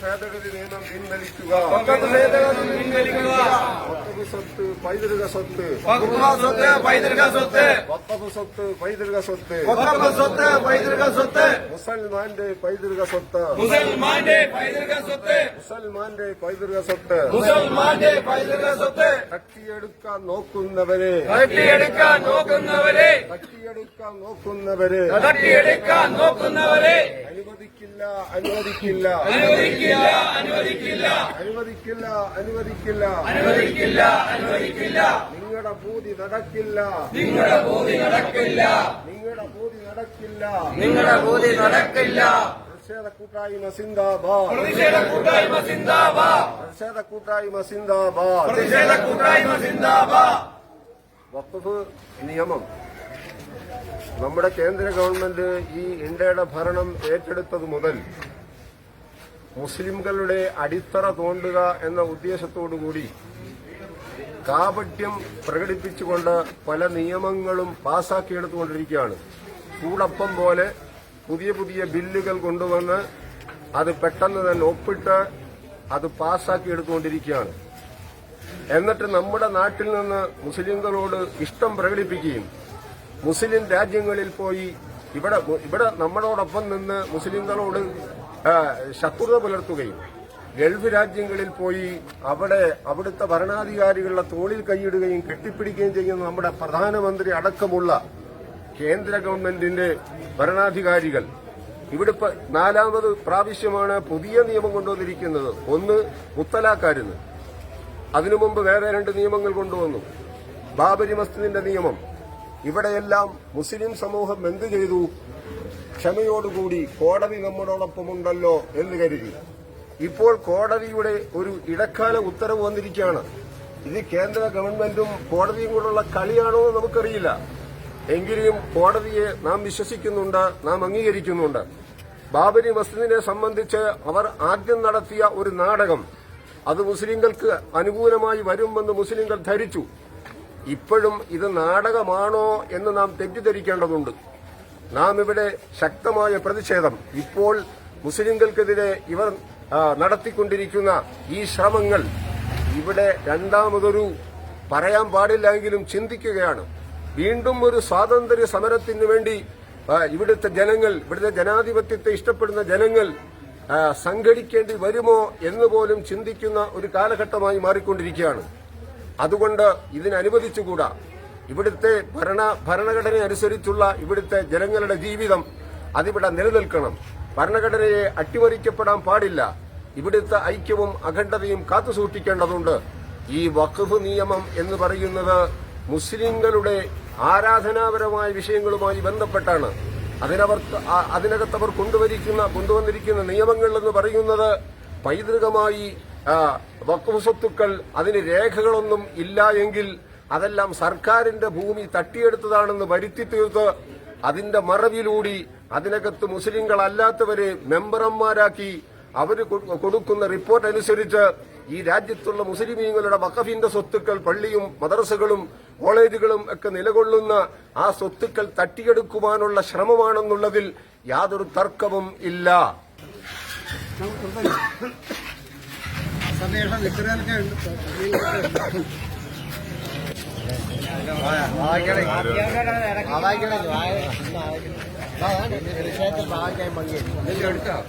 పేదగది నేను భిన్నలిక్కుగా భక్తకు సొత్తు పైదరుగా సొత్తు సొత్తు పైదరుగా సొత్తు భక్తకు సొత్తు పైదరుగా సొత్తు భక్తకు సొత్తు పైదరుగా సొత్తు ముసలి మాండే పైదరుగా సొత్తు ముసలి మాండే పైదరుగా సొత్తు ముసలి మాండే పైదరుగా సొత్తు ముసలి మాండే పైదరుగా సొత్తు கட்டி எடுக்க நோக்குந்தவரே கட்டி எடுக்க நோக்குந்தவரே തട്ടിയെടുക്കാൻ നോക്കുന്നവരെ. തട്ടിയെടുക്കാൻ നോക്കുന്നവരെ. അനുവദിക്കില്ല അനുവദിക്കില്ല. അനുവദിക്കില്ല അനുവദിക്കില്ല. അനുവദിക്കില്ല അനുവദിക്കില്ല. അനുവദിക്കില്ല അനുവദിക്കില്ല. നിങ്ങളുടെ ഭൂതി നടക്കില്ല. നിങ്ങളുടെ ഭൂമി നടക്കില്ല. നിങ്ങളുടെ ഭൂതി നടക്കില്ല. നിങ്ങളുടെ ഭൂമി നടക്കില്ല. പ്രതിഷേധ കൂട്ടായ്മ സിന്ദാബാദ്. പ്രതിഷേധ കൂട്ടായ്മ സിന്ദാബാദ്. പ്രതിഷേധ കൂട്ടായ്മ സിന്ദാബാദ്. പ്രതിഷേധ കൂട്ടായ്മ സിന്ദാബാദ്. വഖഫ് നിയമം. നമ്മുടെ കേന്ദ്ര ഗവൺമെന്റ് ഈ ഇന്ത്യയുടെ ഭരണം ഏറ്റെടുത്തത് മുതൽ മുസ്ലിംകളുടെ അടിത്തറ തോണ്ടുക എന്ന ഉദ്ദേശത്തോടുകൂടി കാപട്യം പ്രകടിപ്പിച്ചുകൊണ്ട് പല നിയമങ്ങളും പാസാക്കിയെടുത്തുകൊണ്ടിരിക്കുകയാണ്. കൂടപ്പം പോലെ പുതിയ പുതിയ ബില്ലുകൾ കൊണ്ടുവന്ന് അത് പെട്ടെന്ന് തന്നെ ഒപ്പിട്ട് അത് പാസാക്കിയെടുത്തുകൊണ്ടിരിക്കുകയാണ്. എന്നിട്ട് നമ്മുടെ നാട്ടിൽ നിന്ന് മുസ്ലിംകളോട് ഇഷ്ടം പ്രകടിപ്പിക്കുകയും മുസ്ലിം രാജ്യങ്ങളിൽ പോയി ഇവിടെ ഇവിടെ നമ്മളോടൊപ്പം നിന്ന് മുസ്ലിങ്ങളോട് ശത്രുത പുലർത്തുകയും ഗൾഫ് രാജ്യങ്ങളിൽ പോയി അവിടെ അവിടുത്തെ ഭരണാധികാരികളുടെ തോളിൽ കൈയിടുകയും കെട്ടിപ്പിടിക്കുകയും ചെയ്യുന്ന നമ്മുടെ പ്രധാനമന്ത്രി അടക്കമുള്ള കേന്ദ്ര ഗവൺമെന്റിന്റെ ഭരണാധികാരികൾ. ഇവിടെ നാലാമത് പ്രാവശ്യമാണ് പുതിയ നിയമം കൊണ്ടുവന്നിരിക്കുന്നത്. ഒന്ന് മുത്തലാക്കാരുന്ന് അതിനു മുമ്പ് വേറെ രണ്ട് നിയമങ്ങൾ കൊണ്ടുവന്നു. ബാബരി മസ്ജിദിന്റെ നിയമം. ഇവിടെയെല്ലാം മുസ്ലിം സമൂഹം എന്തു ചെയ്തു? ക്ഷമയോടുകൂടി കോടതി നമ്മളോടൊപ്പമുണ്ടല്ലോ എന്ന് കരുതി. ഇപ്പോൾ കോടതിയുടെ ഒരു ഇടക്കാല ഉത്തരവ് വന്നിരിക്കുകയാണ്. ഇത് കേന്ദ്ര ഗവൺമെന്റും കോടതിയും കൂടെയുള്ള കളിയാണോ എന്ന് നമുക്കറിയില്ല. എങ്കിലും കോടതിയെ നാം വിശ്വസിക്കുന്നുണ്ട് നാം അംഗീകരിക്കുന്നുണ്ട്. ബാബരി മസ്ജിദിനെ സംബന്ധിച്ച് അവർ ആദ്യം നടത്തിയ ഒരു നാടകം. അത് മുസ്ലിംകൾക്ക് അനുകൂലമായി വരുമെന്ന് മുസ്ലിംകൾ ധരിച്ചു. ഇപ്പോഴും ഇത് നാടകമാണോ എന്ന് നാം തെറ്റിദ്ധരിക്കേണ്ടതുണ്ട്. നാം ഇവിടെ ശക്തമായ പ്രതിഷേധം. ഇപ്പോൾ മുസ്ലിംകൾക്കെതിരെ ഇവർ നടത്തിക്കൊണ്ടിരിക്കുന്ന ഈ ശ്രമങ്ങൾ ഇവിടെ രണ്ടാമതൊരു പറയാൻ പാടില്ലെങ്കിലും ചിന്തിക്കുകയാണ്. വീണ്ടും ഒരു സ്വാതന്ത്ര്യ സമരത്തിന് വേണ്ടി ഇവിടുത്തെ ജനങ്ങൾ ഇവിടുത്തെ ജനാധിപത്യത്തെ ഇഷ്ടപ്പെടുന്ന ജനങ്ങൾ സംഘടിക്കേണ്ടി വരുമോ എന്ന് പോലും ചിന്തിക്കുന്ന ഒരു കാലഘട്ടമായി മാറിക്കൊണ്ടിരിക്കുകയാണ്. അതുകൊണ്ട് ഇതിനനുവദിച്ചുകൂടാ. ഇവിടുത്തെ ഭരണ ഭരണഘടന അനുസരിച്ചുള്ള ഇവിടുത്തെ ജനങ്ങളുടെ ജീവിതം അതിവിടെ നിലനിൽക്കണം. ഭരണഘടനയെ അട്ടിമറിക്കപ്പെടാൻ പാടില്ല. ഇവിടുത്തെ ഐക്യവും അഖണ്ഡതയും കാത്തുസൂക്ഷിക്കേണ്ടതുണ്ട്. ഈ വഖഫ് നിയമം എന്ന് പറയുന്നത് മുസ്ലിങ്ങളുടെ ആരാധനാപരമായ വിഷയങ്ങളുമായി ബന്ധപ്പെട്ടാണ്. അതിനവർ അതിനകത്ത് അവർ കൊണ്ടുവരിക്കുന്ന കൊണ്ടുവന്നിരിക്കുന്ന നിയമങ്ങൾ എന്ന് പറയുന്നത് പൈതൃകമായി വഖഫ് അതിന് രേഖകളൊന്നും ഇല്ല എങ്കിൽ അതെല്ലാം സർക്കാരിന്റെ ഭൂമി തട്ടിയെടുത്തതാണെന്ന് വരുത്തി തീർത്ത് അതിന്റെ മറവിലൂടി അതിനകത്ത് മുസ്ലിങ്ങളല്ലാത്തവരെ മെമ്പർമാരാക്കി അവർ കൊടുക്കുന്ന റിപ്പോർട്ട് അനുസരിച്ച് ഈ രാജ്യത്തുള്ള മുസ്ലിമീങ്ങളുടെ വഖഫിന്റെ സ്വത്തുക്കൾ പള്ളിയും മദ്രസകളും കോളേജുകളും ഒക്കെ നിലകൊള്ളുന്ന ആ സ്വത്തുക്കൾ തട്ടിയെടുക്കുവാനുള്ള ശ്രമമാണെന്നുള്ളതിൽ യാതൊരു തർക്കവും ഇല്ല. സന്ദേശം വിക്രനൊക്കെ വായിക്കണം വിഷയത്തിൽ വായിക്കാൻ പങ്കെടുക്കാം